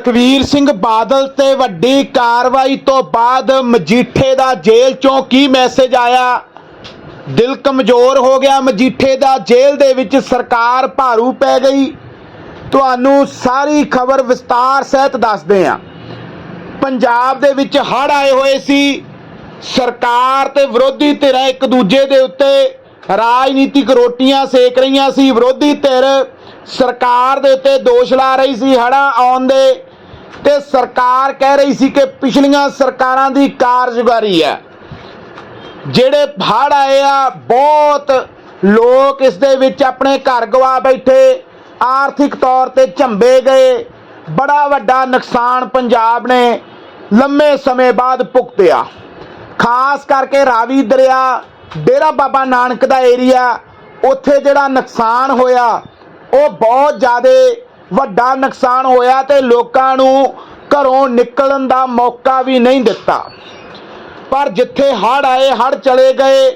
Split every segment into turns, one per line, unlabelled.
ਸੁਖਵੀਰ ਸਿੰਘ ਬਾਦਲ ਤੇ ਵੱਡੀ ਕਾਰਵਾਈ ਤੋਂ ਬਾਅਦ ਮਜੀਠੇ ਦਾ ਜੇਲ੍ਹ ਚੋਂ ਕੀ ਮੈਸੇਜ ਆਇਆ? ਦਿਲ ਕਮਜ਼ੋਰ ਹੋ ਗਿਆ ਮਜੀਠੇ ਦਾ, ਜੇਲ੍ਹ ਦੇ ਵਿੱਚ ਸਰਕਾਰ ਭਾਰੂ ਪੈ ਗਈ। ਤੁਹਾਨੂੰ ਸਾਰੀ ਖਬਰ ਵਿਸਤਾਰ ਸਹਿਤ ਦੱਸਦੇ ਹਾਂ। ਪੰਜਾਬ ਦੇ ਵਿੱਚ ਹੜ੍ਹ ਆਏ ਹੋਏ ਸੀ। ਸਰਕਾਰ ਤੇ ਵਿਰੋਧੀ ਧਿਰਾਂ ਇੱਕ ਦੂਜੇ ਦੇ ਉੱਤੇ ਰਾਜਨੀਤਿਕ ਰੋਟੀਆਂ ਸੇਕ ਰਹੀਆਂ ਸੀ। ਵਿਰੋਧੀ ਧਿਰ ਸਰਕਾਰ ਦੇ ਉੱਤੇ ਦੋਸ਼ ਲਾ ਰਹੀ ਸੀ ਹੜ੍ਹਾਂ ਆਉਣ ਦੇ। ਤੇ ਸਰਕਾਰ ਕਹਿ ਰਹੀ ਸੀ ਕਿ ਪਿਛਲੀਆਂ ਸਰਕਾਰਾਂ ਦੀ ਕਾਰਜਕਾਰੀ ਹੈ। ਜਿਹੜੇ ਹੜ੍ਹ ਆਏ ਆ, ਬਹੁਤ ਲੋਕ ਇਸ ਦੇ ਵਿੱਚ ਆਪਣੇ ਘਰ ਗਵਾ ਬੈਠੇ, ਆਰਥਿਕ ਤੌਰ ਤੇ ਝੰਬੇ ਗਏ। ਬੜਾ ਵੱਡਾ ਨੁਕਸਾਨ ਪੰਜਾਬ ਨੇ ਲੰਮੇ ਸਮੇਂ ਬਾਅਦ ਭੁਗਤਿਆ। ਖਾਸ ਕਰਕੇ ਰਾਵੀ ਦਰਿਆ, ਡੇਰਾ ਬਾਬਾ ਨਾਨਕ ਦਾ ਏਰੀਆ, ਉੱਥੇ ਜਿਹੜਾ ਨੁਕਸਾਨ ਹੋਇਆ, ਉਹ ਬਹੁਤ ਜ਼ਿਆਦਾ ਵੱਡਾ ਨੁਕਸਾਨ ਹੋਇਆ ਤੇ ਲੋਕਾਂ ਨੂੰ ਘਰੋਂ ਨਿਕਲਣ ਦਾ ਮੌਕਾ ਵੀ ਨਹੀਂ ਦਿੱਤਾ। ਪਰ ਜਿੱਥੇ ਹੜ੍ਹ ਆਏ, ਹੜ੍ਹ ਚਲੇ ਗਏ,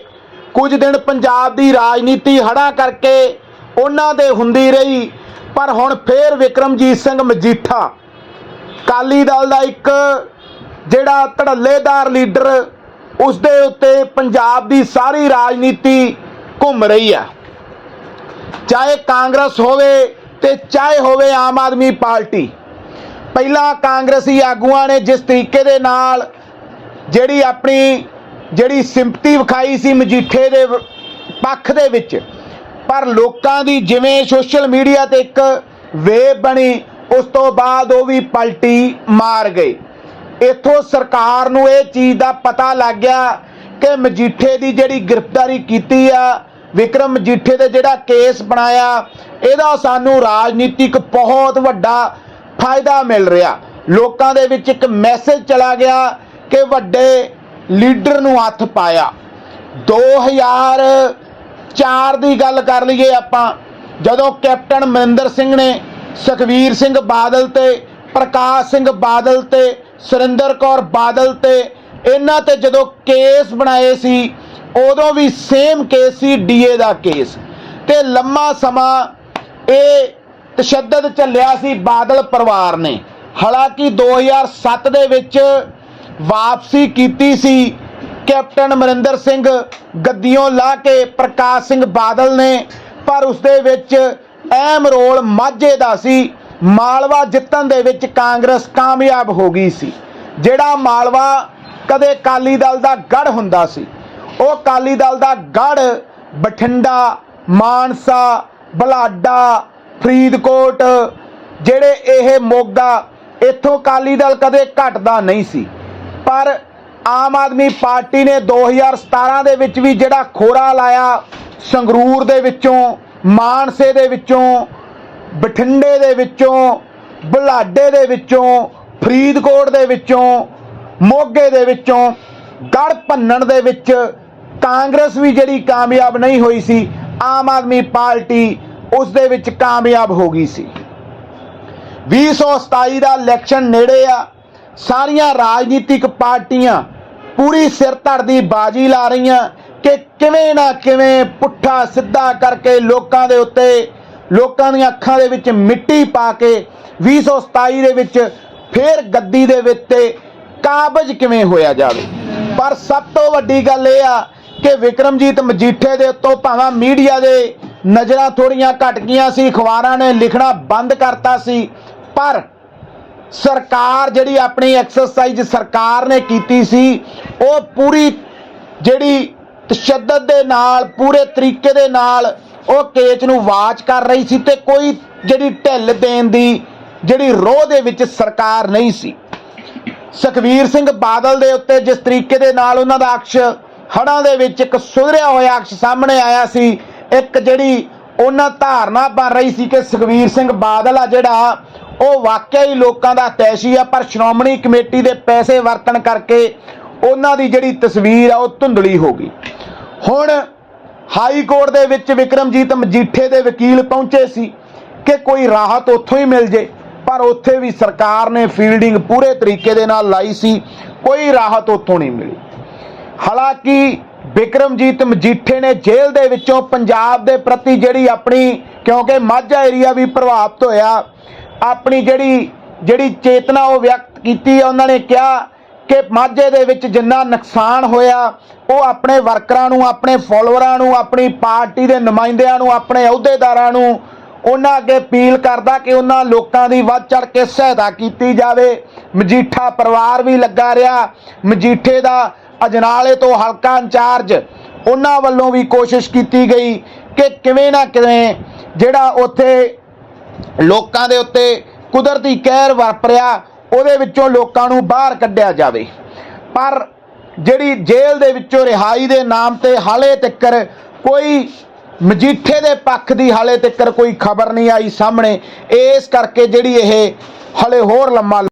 ਕੁਝ ਦਿਨ ਪੰਜਾਬ ਦੀ ਰਾਜਨੀਤੀ ਹੜ੍ਹਾਂ ਕਰਕੇ ਉਹਨਾਂ ਦੇ ਹੁੰਦੀ ਰਹੀ। ਪਰ ਹੁਣ ਫੇਰ ਵਿਕਰਮਜੀਤ ਸਿੰਘ ਮਜੀਠਾ ਕਾਲੀ ਦਲ ਦਾ ਇੱਕ ਜਿਹੜਾ ਧੜੱਲੇਦਾਰ ਲੀਡਰ, ਉਸ ਦੇ ਉੱਤੇ ਪੰਜਾਬ ਦੀ ਸਾਰੀ ਰਾਜਨੀਤੀ ਘੁੰਮ ਰਹੀ ਹੈ। ਚਾਹੇ ਕਾਂਗਰਸ ਹੋਵੇ ਤੇ ਚਾਹੇ ਹੋਵੇ ਆਮ ਆਦਮੀ ਪਾਰਟੀ। ਪਹਿਲਾਂ ਕਾਂਗਰਸੀ ਆਗੂਆਂ ਨੇ ਜਿਸ ਤਰੀਕੇ ਦੇ ਨਾਲ ਜਿਹੜੀ ਆਪਣੀ ਜਿਹੜੀ ਸਿੰਪਤੀ ਵਿਖਾਈ ਸੀ ਮਜੀਠੇ ਦੇ ਪੱਖ ਦੇ ਵਿੱਚ, ਪਰ ਲੋਕਾਂ ਦੀ ਜਿਵੇਂ ਸੋਸ਼ਲ ਮੀਡੀਆ ਤੇ ਇੱਕ ਵੇਵ ਬਣੀ, ਉਸ ਤੋਂ ਬਾਅਦ ਉਹ ਵੀ ਪਲਟੀ ਮਾਰ ਗਏ। ਇਥੋਂ ਸਰਕਾਰ ਨੂੰ ਇਹ ਚੀਜ਼ ਦਾ ਪਤਾ ਲੱਗ ਗਿਆ ਕਿ ਮਜੀਠੇ ਦੀ ਜਿਹੜੀ ਗ੍ਰਿਫਤਾਰੀ ਕੀਤੀ ਆ, ਵਿਕਰਮ ਮਜੀਠੇ ਤੇ ਜਿਹੜਾ ਕੇਸ ਬਣਾਇਆ ਇਹਦਾ ਸਾਨੂੰ ਰਾਜਨੀਤਿਕ ਬਹੁਤ ਵੱਡਾ ਫਾਇਦਾ ਮਿਲ ਰਿਹਾ। ਲੋਕਾਂ ਦੇ ਵਿੱਚ ਇੱਕ ਮੈਸੇਜ ਚਲਾ ਗਿਆ ਕਿ ਵੱਡੇ ਲੀਡਰ ਨੂੰ ਹੱਥ ਪਾਇਆ। 2004 ਦੀ ਗੱਲ ਕਰ ਲਈਏ ਆਪਾਂ, ਜਦੋਂ ਕੈਪਟਨ ਮਨਿੰਦਰ ਸਿੰਘ ਨੇ ਸੁਖਵੀਰ ਸਿੰਘ ਬਾਦਲ ਤੇ, ਪ੍ਰਕਾਸ਼ ਸਿੰਘ ਬਾਦਲ ਤੇ, ਸੁਰਿੰਦਰ ਕੌਰ ਬਾਦਲ ਤੇ, ਇਹਨਾਂ ਤੇ ਜਦੋਂ ਕੇਸ ਬਣਾਏ ਸੀ, ਉਦੋਂ ਵੀ ਸੇਮ ਕੇਸ ਸੀ ਡੀਏ ਦਾ ਕੇਸ ਤੇ ਲੰਮਾ ਸਮਾਂ ਇਹ ਤਸ਼ੱਦਦ ਚੱਲਿਆ ਸੀ ਬਾਦਲ ਪਰਿਵਾਰ ਨੇ। ਹਾਲਾਂਕਿ 2007 ਦੇ ਵਿੱਚ ਵਾਪਸੀ ਕੀਤੀ ਸੀ ਕੈਪਟਨ ਅਮਰਿੰਦਰ ਸਿੰਘ ਗੱਦੀਓਂ ਲਾ ਕੇ ਪ੍ਰਕਾਸ਼ ਸਿੰਘ ਬਾਦਲ ਨੇ, ਪਰ ਉਸ ਦੇ ਵਿੱਚ ਅਹਿਮ ਰੋਲ ਮਾਝੇ ਦਾ ਸੀ। ਮਾਲਵਾ ਜਿੱਤਣ ਦੇ ਵਿੱਚ ਕਾਂਗਰਸ ਕਾਮਯਾਬ ਹੋ ਗਈ ਸੀ। ਜਿਹੜਾ ਮਾਲਵਾ ਕਦੇ ਕਾਲੀ ਦਲ ਦਾ ਗੜ ਹੁੰਦਾ ਸੀ, ਉਹ ਕਾਲੀ ਦਲ ਦਾ ਗੜ ਬਠਿੰਡਾ, ਮਾਨਸਾ ਬਲਾਡਾ, ਫਰੀਦਕੋਟ, ਜਿਹੜੇ ਇਹ ਮੋਗਾ, ਇੱਥੋਂ ਕਾਲੀ ਦਲ ਕਦੇ ਘਟਦਾ ਨਹੀਂ ਸੀ। ਪਰ ਆਮ ਆਦਮੀ ਪਾਰਟੀ ਨੇ 2017 ਦੇ ਵਿੱਚ ਵੀ ਜਿਹੜਾ ਖੋਰਾ ਲਾਇਆ, ਸੰਗਰੂਰ ਦੇ ਵਿੱਚੋਂ, ਮਾਨਸੇ ਦੇ ਵਿੱਚੋਂ, ਬਠਿੰਡੇ ਦੇ ਵਿੱਚੋਂ, ਬੁਲਾਡੇ ਦੇ ਵਿੱਚੋਂ, ਫਰੀਦਕੋਟ ਦੇ ਵਿੱਚੋਂ, ਮੋਗੇ ਦੇ ਵਿੱਚੋਂ, ਗੜ ਭੰਨਣ ਦੇ ਵਿੱਚ ਕਾਂਗਰਸ ਵੀ ਜਿਹੜੀ ਕਾਮਯਾਬ ਨਹੀਂ ਹੋਈ ਸੀ, ਆਮ ਆਦਮੀ ਪਾਰਟੀ ਉਸ ਦੇ ਵਿੱਚ ਕਾਮਯਾਬ ਹੋ ਗਈ ਸੀ। 2027 ਦਾ ਇਲੈਕਸ਼ਨ ਨੇੜੇ ਆ। ਸਾਰੀਆਂ ਰਾਜਨੀਤਿਕ ਪਾਰਟੀਆਂ ਪੂਰੀ ਸਿਰ ਧੜ ਦੀ ਬਾਜੀ ਲਾ ਰਹੀਆਂ ਕਿ ਕਿਵੇਂ ਨਾ ਕਿਵੇਂ ਪੁੱਠਾ ਸਿੱਧਾ ਕਰਕੇ ਲੋਕਾਂ ਦੇ ਉੱਤੇ, ਲੋਕਾਂ ਦੀਆਂ ਅੱਖਾਂ ਦੇ ਵਿੱਚ ਮਿੱਟੀ ਪਾ ਕੇ 2027 ਦੇ ਵਿੱਚ ਫੇਰ ਗੱਦੀ ਦੇ ਵਿੱਚ ਕਾਬਜ ਕਿਵੇਂ ਹੋਇਆ ਜਾਵੇ? ਪਰ ਸਭ ਤੋਂ ਵੱਡੀ ਗੱਲ ਇਹ ਆ ਕਿ ਵਿਕਰਮਜੀਤ ਮਜੀਠੇ ਦੇ ਉੱਤੋਂ ਭਾਵੇਂ ਮੀਡੀਆ ਦੇ ਨਜ਼ਰਾਂ ਥੋੜੀਆਂ ਘਟ ਗਈਆਂ ਸੀ, ਅਖਬਾਰਾਂ ਨੇ ਲਿਖਣਾ ਬੰਦ ਕਰਤਾ ਸੀ, ਪਰ ਸਰਕਾਰ ਜਿਹੜੀ ਆਪਣੀ ਐਕਸਰਸਾਈਜ਼ ਸਰਕਾਰ ਨੇ ਕੀਤੀ ਸੀ, ਉਹ ਪੂਰੀ ਜਿਹੜੀ ਤਸ਼ੱਦਦ ਦੇ ਨਾਲ, ਪੂਰੇ ਤਰੀਕੇ ਦੇ ਨਾਲ ਉਹ ਕੇਸ ਨੂੰ ਵਾਚ ਕਰ ਰਹੀ ਸੀ ਤੇ ਕੋਈ ਜਿਹੜੀ ਢਿੱਲ ਦੇਣ ਦੀ ਜਿਹੜੀ ਰੋਹ ਦੇ ਵਿੱਚ ਸਰਕਾਰ ਨਹੀਂ ਸੀ। ਸੁਖਵੀਰ ਸਿੰਘ ਬਾਦਲ ਦੇ ਉੱਤੇ ਜਿਸ ਤਰੀਕੇ ਦੇ ਨਾਲ ਉਹਨਾਂ ਦਾ ਅਕਸ਼ ਹੜਾਂ ਦੇ ਵਿੱਚ ਇੱਕ ਸੁਧਰਿਆ ਹੋਇਆ ਅਕਸ਼ ਸਾਹਮਣੇ ਆਇਆ ਸੀ ਇੱਕ ਜਿਹੜੀ ਉਹਨਾਂ ਧਾਰਨਾ ਬਣ ਰਹੀ ਸੀ ਕਿ ਸੁਖਵੀਰ ਸਿੰਘ ਬਾਦਲ ਆ ਜਿਹੜਾ, ਉਹ ਵਾਕਿਆ ਹੀ ਲੋਕਾਂ ਦਾ ਤੈਸ਼ੀ ਆ, ਪਰ ਸ਼੍ਰੋਮਣੀ ਕਮੇਟੀ ਦੇ ਪੈਸੇ ਵਰਤਣ ਕਰਕੇ ਉਹਨਾਂ ਦੀ ਜਿਹੜੀ ਤਸਵੀਰ ਆ, ਉਹ ਧੁੰਦਲੀ ਹੋ ਗਈ। ਹੁਣ ਹਾਈ ਕੋਰਟ ਦੇ ਵਿੱਚ ਵਿਕਰਮਜੀਤ ਮਜੀਠੇ ਦੇ ਵਕੀਲ ਪਹੁੰਚੇ ਸੀ ਕਿ ਕੋਈ ਰਾਹਤ ਉੱਥੋਂ ਹੀ ਮਿਲ ਜੇ, ਪਰ ਉੱਥੇ ਵੀ ਸਰਕਾਰ ਨੇ ਫੀਲਡਿੰਗ ਪੂਰੇ ਤਰੀਕੇ ਦੇ ਨਾਲ ਲਾਈ ਸੀ, ਕੋਈ ਰਾਹਤ ਉੱਥੋਂ ਨਹੀਂ ਮਿਲੀ। ਹਾਲਾਂਕਿ ਵਿਕਰਮਜੀਤ ਮਜੀਠੇ ਨੇ ਜੇਲ੍ਹ ਦੇ ਵਿੱਚੋਂ ਪੰਜਾਬ ਦੇ ਪ੍ਰਤੀ ਜਿਹੜੀ ਆਪਣੀ, ਕਿਉਂਕਿ ਮਾਝਾ ਏਰੀਆ ਵੀ ਪ੍ਰਭਾਵਿਤ ਹੋਇਆ, ਆਪਣੀ ਜਿਹੜੀ ਜਿਹੜੀ ਚੇਤਨਾ ਉਹ ਵਿਅਕਤ ਕੀਤੀ ਹੈ ਉਹਨਾਂ ਨੇ ਕਿਹਾ ਕਿ ਮਾਝੇ ਦੇ ਵਿੱਚ ਜਿੰਨਾ ਨੁਕਸਾਨ ਹੋਇਆ, ਉਹ ਆਪਣੇ ਵਰਕਰਾਂ ਨੂੰ, ਆਪਣੇ ਫਾਲੋਅਰਾਂ ਨੂੰ, ਆਪਣੀ ਪਾਰਟੀ ਦੇ ਨੁਮਾਇੰਦਿਆਂ ਨੂੰ, ਆਪਣੇ ਅਹੁਦੇਦਾਰਾਂ ਨੂੰ ਉਹਨਾਂ ਅੱਗੇ ਅਪੀਲ ਕਰਦਾ ਕਿ ਉਹਨਾਂ ਲੋਕਾਂ ਦੀ ਵੱਧ ਚੜ ਕੇ ਸਹਾਇਤਾ ਕੀਤੀ ਜਾਵੇ। ਮਜੀਠਾ ਪਰਿਵਾਰ ਵੀ ਲੱਗਾ ਰਿਹਾ। ਮਜੀਠੇ ਦਾ ਅਜਨਾਲੇ ਤੋਂ ਹਲਕਾ ਇੰਚਾਰਜ, ਉਹਨਾਂ ਵੱਲੋਂ ਵੀ ਕੋਸ਼ਿਸ਼ ਕੀਤੀ ਗਈ ਕਿ ਕਿਵੇਂ ਨਾ ਕਿਵੇਂ ਜਿਹੜਾ ਉੱਥੇ ਲੋਕਾਂ ਦੇ ਉੱਤੇ ਕੁਦਰਤੀ ਕਹਿਰ ਵਾਪਰਿਆ, ਉਹਦੇ ਵਿੱਚੋਂ ਲੋਕਾਂ ਨੂੰ ਬਾਹਰ ਕੱਢਿਆ ਜਾਵੇ। ਪਰ ਜਿਹੜੀ ਜੇਲ੍ਹ ਦੇ ਵਿੱਚੋਂ ਰਿਹਾਈ ਦੇ ਨਾਮ ਤੇ ਹਾਲੇ ਤੱਕ ਕੋਈ ਮਜੀਠੇ ਦੇ ਪੱਖ ਦੀ ਹਾਲੇ ਤੱਕਰ ਕੋਈ ਖਬਰ ਨਹੀਂ ਆਈ ਸਾਹਮਣੇ, ਇਸ ਕਰਕੇ ਜਿਹੜੀ ਇਹ ਹਲੇ ਹੋਰ ਲੰਮਾ